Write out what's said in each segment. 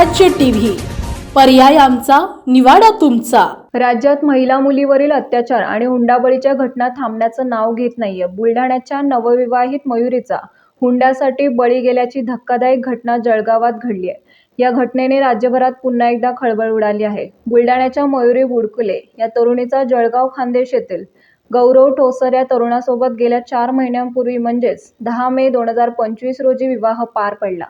स्वराज्य टीव्ही. पर्याय आमचा निवाडा तुमचा. राज्यात महिला मुलीवरील अत्याचार आणि हुंडाबळीच्या घटना थांबण्याचं नाव घेत नाहीये. बुलढाण्याच्या नवविवाहित मयुरीचा हुंड्यासाठी बळी गेल्याची धक्कादायक घटना जळगावात घडली आहे या घटनेने राज्यभरात पुन्हा एकदा खळबळ उडाली आहे. बुलढाण्याच्या मयुरी बुडकुले या तरुणीचा जळगाव खानदेश येथील गौरव ठोसर या तरुणासोबत गेल्या चार महिन्यांपूर्वी म्हणजेच दहा मे दोन हजार पंचवीस रोजी विवाह पार पडला.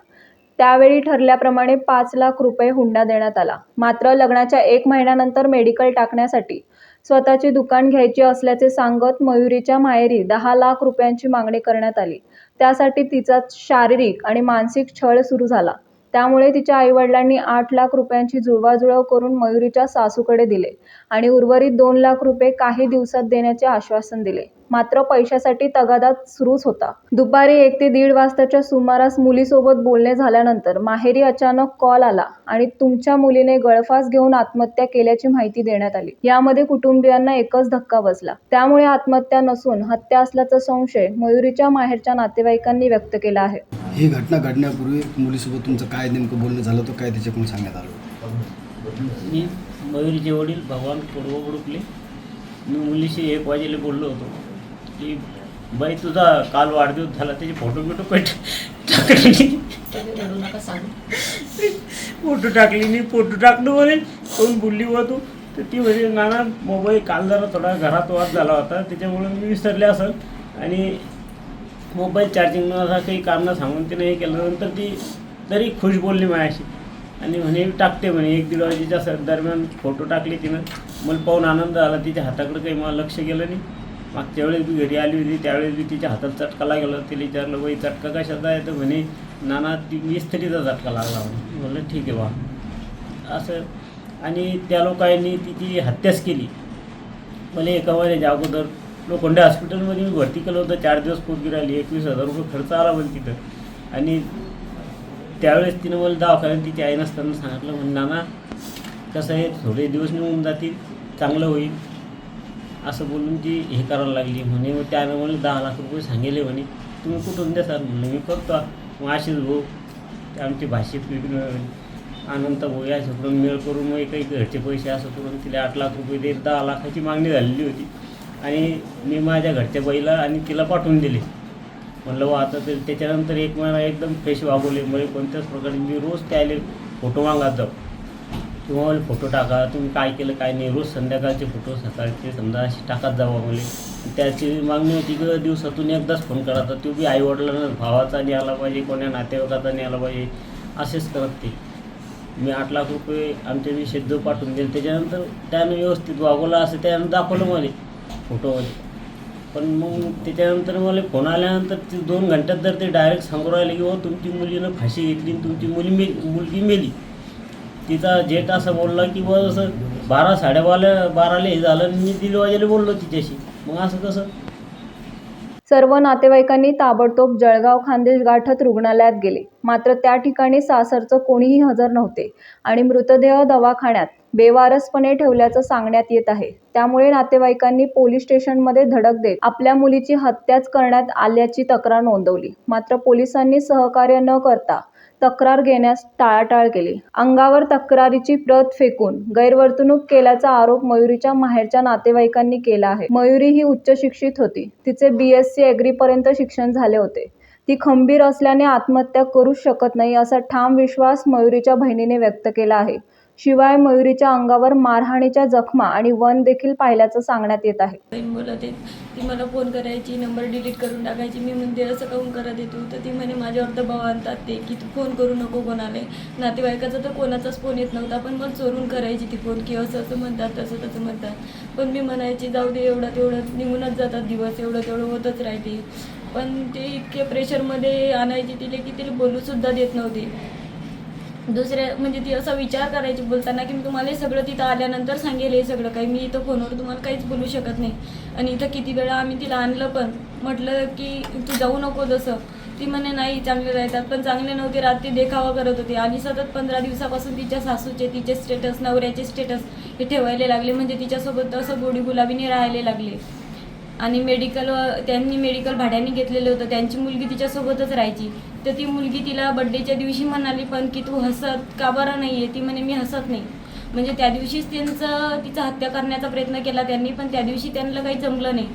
त्यावेळी ठरल्याप्रमाणे पाच लाख रुपये हुंडा देण्यात आला. मात्र लग्नाच्या एक महिन्यानंतर मेडिकल टाकण्यासाठी स्वतःचे दुकान घ्यायचे असल्याचे सांगत मयुरीच्या माहेरी दहा लाख रुपयांची मागणी करण्यात आली. त्यासाठी तिचा शारीरिक आणि मानसिक छळ सुरू झाला. त्यामुळे तिच्या आईवडिलांनी आठ लाख रुपयांची जुळवाजुळव करून मयुरीच्या सासूकडे दिले आणि उर्वरित दोन लाख रुपये काही दिवसात देण्याचे आश्वासन दिले. मात्र पैशासाठी तगादा सुरूच होता. दुपारी एक ते दीड वाजताच्या सुमारास मुलीसोबत बोलणे झाल्यानंतर माहेरी अचानक कॉल आला आणि तुमच्या मुलीने गळफास घेऊन आत्महत्या केल्याची माहिती देण्यात आली. यामध्ये कुटुंबियांना एकच धक्का बसला. त्यामुळे आत्महत्या नसून हत्या असल्याचा संशय मयुरीच्या माहेरच्या नातेवाईकांनी व्यक्त केला आहे. ही घटना घडण्यापूर्वी मुलीसोबत तुमचं काय नेमकं बोलणं झालं होतं? काय त्याच्याकडून सांगण्यात आलं मी मयुरीचे वडील भगवान कोडवा बुडुकले मी मुलीशी एक वाजेला बोललो होतो. की बाई तुझा काल वाढदिवस झाला त्याचे फोटो बिटो कट टाकले फोटो टाकली नाही फोटो टाकलो म्हणे. कोण बोलली व तू? तर ती म्हणजे नाना मोबाईल काल जरा थोडा घरात वाद झाला होता त्याच्यामुळे मी विसरले असेल आणि मोबाईल चार्जिंग असा काही कारणं सांगून तिने हे केल्यानंतर ती तरी खुश बोलली माझ्याशी. आणि म्हणे टाकते म्हणे एक दीड वाजेच्या दरम्यान फोटो टाकले तिनं. मला पाहून आनंद झाला तिच्या हाताकडे काही मला लक्ष गेलं नाही. मागच्या वेळेस मी घरी आली होती त्यावेळेस मी तिच्या हातात चटका लागला. तिला विचारलं बाई चटका कशाचा आहे? तर म्हणे नाना ती मिस्त्रीचा चटका लागला. म्हणे म्हणलं ठीक आहे बा. असं आणि त्या लोकांनी तिची हत्याच केली. मला एका महिन्याच्या अगोदर लोखंडे हॉस्पिटलमध्ये मी भरती केलं होतं चार दिवस पोटगी राहिली एकवीस हजार रुपये खर्च आला पण तिथं. आणि त्यावेळेस तिनं मला दवाखान्यात तिची आई नसताना सांगितलं म्हणे नाना कसं आहे थोडे दिवस निघून जातील चांगलं होईल. असं बोलून ती हे करायला लागली म्हणे मग त्यानं मला दहा लाख रुपये सांगेले म्हणे. तुम्ही कुठून देसाल म्हणलं मी करतो. मग असेच भाऊ आमची भाषेत वेगळं अनंत भाऊ या सगळं मेळ करून मग काही घरचे पैसे असं करून तिला आठ लाख रुपये दे दहा लाखाची मागणी झालेली होती. आणि मी माझ्या घरच्या बाईला आणि तिला पाठवून दिले. म्हणलं वा आता ते त्याच्यानंतर एक महिना एकदम फ्रेश वागवले म्हणजे कोणत्याच प्रकारे मी रोज त्याले फोटो मागत जाऊ. किंवा मला फोटो टाका. तुम्ही काय केलं काय नाही? रोज संध्याकाळचे फोटो सकाळचे समजा असे टाकत जावा मला. त्याची मागणी होती की दिवसातून एकदाच फोन करायचा तो बी आईवडिलांना भावाचा नाही आला पाहिजे कोण्या नातेवाईकाचा नाही आला पाहिजे असेच करत ते. मी आठ लाख रुपये आमच्या मी शेत पाठवून दिले. त्याच्यानंतर त्यानं व्यवस्थित वागवलं असं त्यानं दाखवलं मला फोटोमध्ये पण मग त्याच्यानंतर मला फोन आल्यानंतर ते दोन घंट्यात जर ते डायरेक्ट सांगू राहिले की हो तुमची मुलीनं फाशी घेतली आणि तुमची मुली मे मुलगी मेली. तिचा जेठ असं बोलला की बस असं बारा साडेबारा बाराला हे झालं आणि मी दीड वाजेला बोललो तिच्याशी. मग असं कसं? सर्व नातेवाईकांनी ताबडतोब जळगाव खानदेश गाठत रुग्णालयात गेले. मात्र त्या ठिकाणी सासरचं कोणीही हजर नव्हते आणि मृतदेह दवाखान्यात बेवारसपणे ठेवल्याचं सांगण्यात येत आहे. त्यामुळे नातेवाईकांनी पोलीस स्टेशनमध्ये धडक देत आपल्या मुलीची हत्याच करण्यात आल्याची तक्रार नोंदवली. मात्र पोलिसांनी सहकार्य न करता तक्रार घेण्यास टाळाटाळ केली. अंगावर तक्रारीची प्रत फेकून गैरवर्तणूक केल्याचा आरोप मयुरीच्या माहेरच्या नातेवाईकांनी केला आहे. मयुरी ही उच्च शिक्षित होती. तिचे बी एस सी शिक्षण झाले होते. ती खंबीर असल्याने आत्महत्या करूच शकत नाही असा ठाम विश्वास मयुरीच्या बहिणीने व्यक्त केला आहे. शिवाय मयुरीच्या अंगावर मारहाणीच्या जखमा आणि वन देखील पाहिल्याचं सांगण्यात येत आहे. बहीण बोलत आहे ती मला फोन करायची नंबर डिलीट करून टाकायची. मी म्हणते असं काऊन करत येतो तर ती म्हणे माझ्यावर दबाव आणतात ते की तू फोन करू नको कोणाला. नातेवाईकाचा तर कोणाचाच फोन येत नव्हता पण मग चोरून करायची ती फोन की असं असं म्हणतात तसं तसं म्हणतात. पण मी म्हणायची जाऊ दे एवढं तेवढं निघूनच जातात दिवस एवढं तेवढं होतच राहते. पण ते इतके प्रेशरमध्ये आणायची तिला की तिला बोलूसुद्धा देत नव्हती. दुसऱ्या म्हणजे ती असा विचार करायची बोलताना की मी तुम्हाला हे सगळं तिथं आल्यानंतर सांगेल हे सगळं. काही मी इथं फोनवर तुम्हाला काहीच बोलू शकत नाही. आणि इथं किती वेळा आम्ही तिला आणलं पण म्हटलं की तू जाऊ नको जसं. ती म्हणे नाही चांगले राहतात पण चांगले नव्हते रात्री देखावा करत होती. आणि सतत पंधरा दिवसापासून तिच्या सासूचे तिचे स्टेटस नवऱ्याचे स्टेटस हे ठेवायला लागले. म्हणजे तिच्यासोबत असं गोडी गुलाबीने राहायला लागले. आणि मेडिकल त्यांनी मेडिकल भाड्याने घेतलेलं होतं. त्यांची मुलगी तिच्यासोबतच राहायची. तर ती मुलगी तिला बड्डेच्या दिवशी म्हणाली पण की तू हसत का बरं नाही आहे ती म्हणे मी हसत नाही. म्हणजे त्या दिवशीच त्यांचं तिचा हत्या करण्याचा प्रयत्न केला त्यांनी पण त्या दिवशी त्यांना काही जमलं नाही.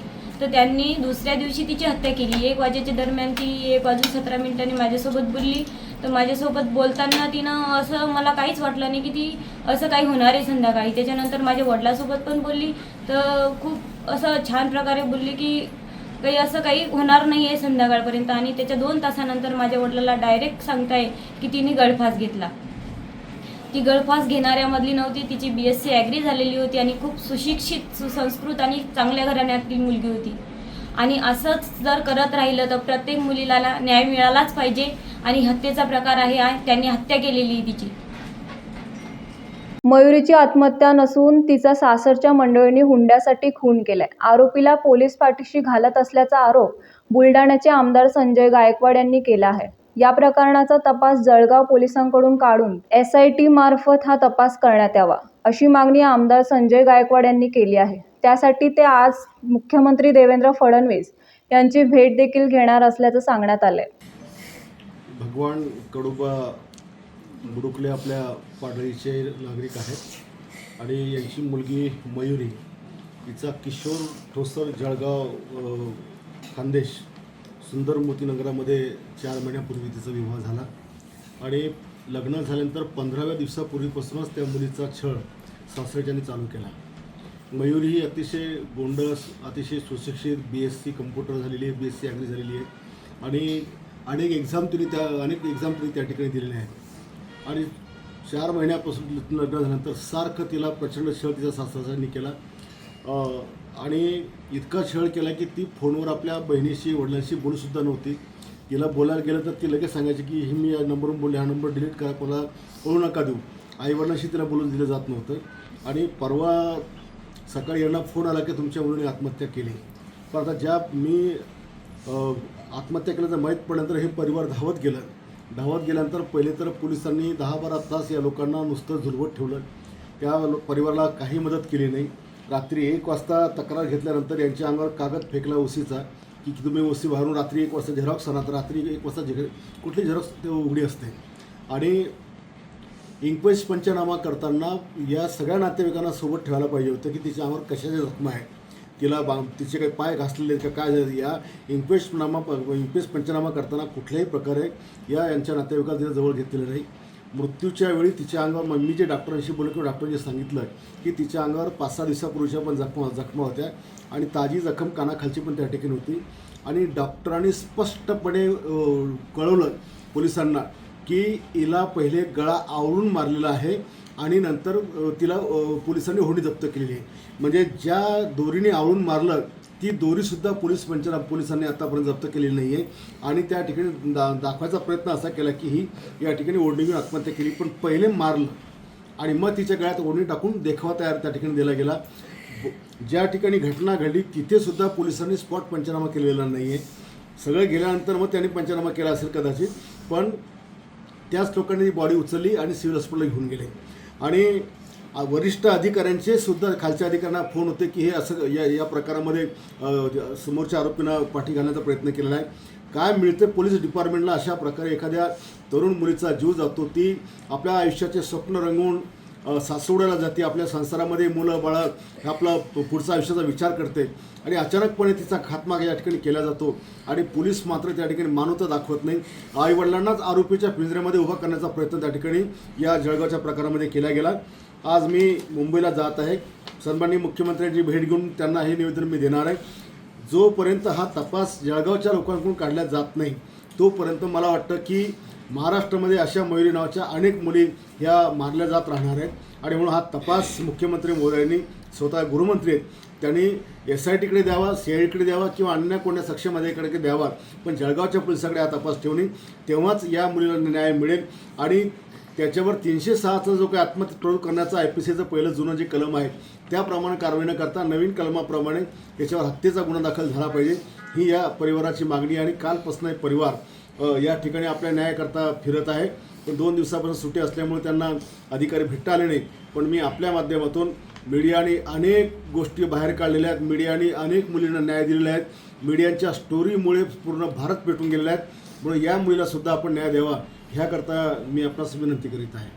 तर त्यांनी दुसऱ्या दिवशी तिची हत्या केली. एक वाजेच्या दरम्यान ती एक वाजून सतरा मिनिटांनी माझ्यासोबत बोलली. तर माझ्यासोबत बोलताना तिनं असं मला काहीच वाटलं नाही की ती असं काही होणार आहे संध्याकाळी. त्याच्यानंतर माझ्या वडिलासोबत पण बोलली. तर खूप असं छान प्रकारे बोलली की काही असं काही होणार नाही आहे संध्याकाळपर्यंत आणि त्याच्या दोन तासानंतर माझ्या वडिलाला डायरेक्ट सांगताय की तिने गळफास घेतला. ती गळफास घेणाऱ्यामधली नव्हती तिची बी एस सी ॲग्री झालेली होती आणि खूप सुशिक्षित सुसंस्कृत आणि चांगल्या घराण्यातली मुलगी होती. आणि असंच जर करत राहिलं तर प्रत्येक मुलीला न्याय मिळालाच पाहिजे आणि हत्येचा प्रकार आहे त्यांनी हत्या केलेली आहे तिची. मयुरीची आत्महत्या नसून तिचा सासरच्या मंडळींनी हुंड्यासाठी खून केलाय. आरोपीला पोलीस पाठीशी घालत असल्याचा आरोप बुलढाण्याचे आमदार संजय गायकवाड यांनी केला आहे. या प्रकरणाचा तपास जळगाव पोलिसांकडून काढून एस आय टी मार्फत हा तपास करण्यात यावा अशी मागणी आमदार संजय गायकवाड यांनी केली आहे. त्यासाठी ते आज मुख्यमंत्री देवेंद्र फडणवीस यांची भेट देखील घेणार असल्याचं सांगण्यात आलंय. भगवान कडुबा बुडुकले आपल्या पाडळीचे नागरिक आहेत. आणि यांची मुलगी मयुरी तिचा किशोर ठोसर जळगाव अ, खानदेश सुंदर मोतीनगरामध्ये चार महिन्यापूर्वी तिचा विवाह झाला. आणि लग्न झाल्यानंतर पंधराव्या दिवसापूर्वीपासूनच त्या मुलीचा छळ सासऱ्याच्याने चालू केला. मयुरी ही अतिशय गोंडस अतिशय सुशिक्षित बी एस सी कम्प्युटर झालेली आहे बी एस सी ॲग्री झालेली आहे. आणि अनेक एक्झाम तिने त्या अनेक एक्झाम तिने त्या ठिकाणी दिलेल्या आहेत. आणि चार महिन्यापासून लग्न झाल्यानंतर सारखं तिला प्रचंड छळ तिच्या सासऱ्याने केला. आणि इतका छळ केला की ती फोनवर आपल्या बहिणीशी वडिलांशी बोलूसुद्धा नव्हती. तिला बोलायला गेलं तर ती लगेच सांगायची की हे मी या नंबरवरून बोलले हा नंबर डिलीट करा कोणाला कळू नका देऊ. आईवडिलांशी तिला बोलून दिलं जात नव्हतं. आणि परवा सकाळी यांना फोन आला की तुमच्या मुलीने आत्महत्या केली. पण आता ज्या मी आत्महत्या केल्याचं माहीत पडल्यानंतर हे परिवार धावत गेलं. धावत गेल्यानंतर पहिले तर पोलिसांनी दहा बारा तास या लोकांना नुसतं झुलवत ठेवलं. त्या लो- परिवाराला काही मदत केली नाही. रात्री एक वाजता तक्रार घेतल्यानंतर यांच्या अंगावर कागद फेकला ओसीचा की तुम्ही ओसी बाहेरून रात्री एक वाजता झेरॉक्स आणा. तर रात्री एक वाजता झे कुठली झेरॉक्स ते उघडी असते. आणि इन्क्वेस्ट पंचनामा करताना या सगळ्या नातेवाईकांना सोबत ठेवायला पाहिजे होतं की तिच्या अंगावर कशाच्या जखमा आहे. तिला बा तिचे काही पाय घासलेले का काय झालं? या इंक्वेस्टनामा इन्क्वेस्ट पंचनामा करताना कुठल्याही प्रकारे या यांच्या नातेवाईकाला तिला जवळ घेतलेलं नाही. मृत्यूच्या वेळी तिच्या अंगावर मग मी जे डॉक्टरांशी बोललो किंवा डॉक्टरांनी सांगितलं की तिच्या अंगावर पाच सहा दिवसापूर्वीच्या पण जखमा जखमा होत्या आणि ताजी जखम कानाखालची पण त्या ठिकाणी होती. आणि डॉक्टरांनी स्पष्टपणे कळवलं पोलिसांना की हिला पहिले गळा आवळून मारलेला आहे आणि नंतर तिला पोलिसांनी होडी जप्त केलेली आहे. म्हणजे ज्या दोरीने आवळून मारलं ती दोरीसुद्धा पोलीस पंचना पोलिसांनी आतापर्यंत जप्त केलेली नाही आहे आणि त्या ठिकाणी दा दाखवायचा प्रयत्न असा केला की ही या ठिकाणी ओढणी घेऊन आत्महत्या केली पण पहिले मारलं. आणि मग तिच्या गळ्यात ओढणी टाकून देखावा तयार त्या ठिकाणी दिला गेला. ज्या ठिकाणी घटना घडली तिथेसुद्धा पोलिसांनी स्पॉट पंचनामा केलेला नाही आहे सगळं गेल्यानंतर मग त्यांनी पंचनामा केला असेल कदाचित पण त्याच लोकांनी ती बॉडी उचलली आणि सिव्हिल हॉस्पिटलला घेऊन गेले. आणि वरिष्ठ अधिकाऱ्यांचे सुद्धा खालच्या अधिकाऱ्यांना फोन होते की हे असं या या प्रकारामध्ये समोरच्या आरोपींना पाठी घालण्याचा प्रयत्न केलेला आहे. काय मिळते पोलीस डिपार्टमेंटला अशा प्रकारे एखाद्या तरुण मुलीचा जीव जातो ती आपल्या आयुष्याचे स्वप्न रंगवून अ, सासवड्याला जाते आपल्या संसारामध्ये मुलं बाळं आपला पुढचा आयुष्याचा विचार करते. आणि अचानकपणे तिचा खात्मा या ठिकाणी केला जातो. आणि पोलीस मात्र त्या ठिकाणी मानवता दाखवत नाही. आईवडिलांनाच आरोपीच्या पिंजऱ्यामध्ये उभा करण्याचा प्रयत्न त्या ठिकाणी या जळगावच्या प्रकारामध्ये केला गेला. आज मी मुंबईला जात आहे. सन्माननीय मुख्यमंत्र्यांची भेट घेऊन त्यांना हे निवेदन मी देणार आहे. जोपर्यंत हा तपास जळगावच्या लोकांकडून काढला जात नाही तोपर्यंत मला वाटतं की महाराष्ट्रामध्ये अशा मयुरी नावाच्या अनेक मुली ह्या मारल्या जात राहणार आहेत. आणि म्हणून हा तपास मुख्यमंत्री मोदयांनी स्वतः गृहमंत्री आहेत. त्यांनी एस आय टीकडे द्यावा सी आय टीकडे द्यावा किंवा अन्य कोणत्या सक्षम अधिकाऱ्याकडे द्यावा पण जळगावच्या पोलिसाकडे हा तपास ठेवणे तेव्हाच या मुलीला न्याय मिळेल. आणि त्याच्यावर तीनशे सहाचा जो काही आत्महत्या प्रयोग करण्याचा आय पी सीचं पहिलं जुनं जे कलम आहे त्याप्रमाणे कारवाई न करता नवीन कलमाप्रमाणे त्याच्यावर हत्येचा गुन्हा दाखल झाला पाहिजे. ही या परिवाराची मागणी आणि कालपासून हे परिवार या ठिकाणी आपल्या न्यायाकरता फिरत आहे. पण दोन दिवसापासून सुट्टी असल्यामुळे त्यांना अधिकारी भेटता आले नाही पण मी आपल्या माध्यमातून मीडियाने अनेक गोष्टी बाहेर काढलेल्या आहेत. मीडियाने अनेक मुलींना न्याय दिलेला आहेत मीडियांच्या स्टोरीमुळे पूर्ण भारत पेटून गेलेला आहेत म्हणून या मुलीला सुद्धा आपण न्याय द्यावा ह्याकरता मी आपणास विनंती करीत आहे.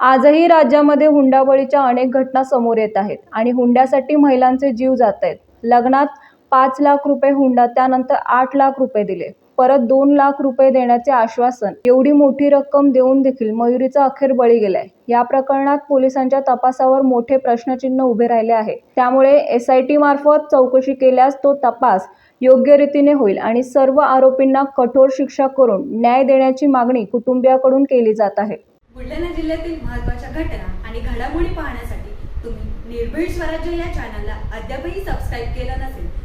आजही राज्यामध्ये हुंडाबळीच्या अनेक घटना समोर येत आहेत आणि हुंड्यासाठी महिलांचे जीव जात आहेत. लग्नात पाच लाख रुपये हुंडा त्यानंतर आठ लाख रुपये दिले. परत दोन लाख रुपये देण्याचे आश्वासन एवढी मोठी रक्कम देऊन देखील मयुरीचा अखेर बळी गेलाय. या प्रकरणात पोलिसांच्या तपासावर मोठे प्रश्नचिन्ह उभे राहिले आहे. त्यामुळे एस आय टी मार्फत चौकशी केल्यास तो तपास योग्य रीतीने होईल आणि सर्व आरोपींना कठोर शिक्षा करून न्याय देण्याची मागणी कुटुंबियाकडून केली जात आहे. बुलढाणा जिल्ह्यातील महत्त्वाच्या घटना आणि घडामोडी पाहण्यासाठी तुम्ही निर्भीड स्वराज्य या चॅनलला अद्यापही सबस्क्राईब केलं नसेल